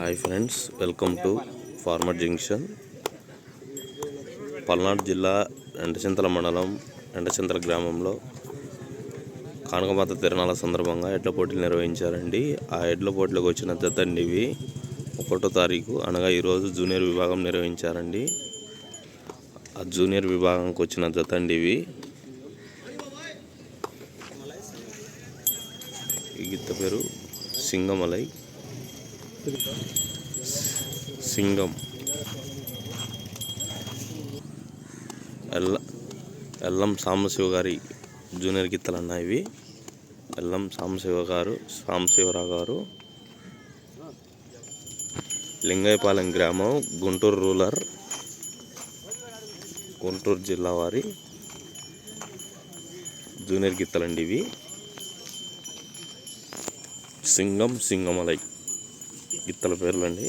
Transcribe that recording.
Hi friends welcome to farmer junction. Palnadu జిల్లా ఎండచింతల మండలం ఎండచింతల గ్రామంలో కానకమాత తిరణాల సందర్భంగా ఎడ్ల పోటీలు నిర్వహించారండి. ఆ ఎడ్ల పోటీలకు వచ్చిన జతండి ఇవి ఒకటో తారీఖు అనగా ఈరోజు జూనియర్ విభాగం నిర్వహించారండి. ఆ జూనియర్ విభాగంకి వచ్చిన జతండి ఇవి ఈ గిత్త పేరు సింగమలై. సింగం. ఎల్ల ఎల్లం సాంబశివ గారి జూనియర్ గీతలు అన్నాయి ఇవి. ఎల్లం సాంబశివ గారు సాంబశివరావు గారు. లింగైపాలెం గ్రామం గుంటూరు రూరల్ గుంటూరు జిల్లా వారి జూనియర్ గీతలండి ఇవి. సింగం సింగమలై. గిత్తల పేర్లండి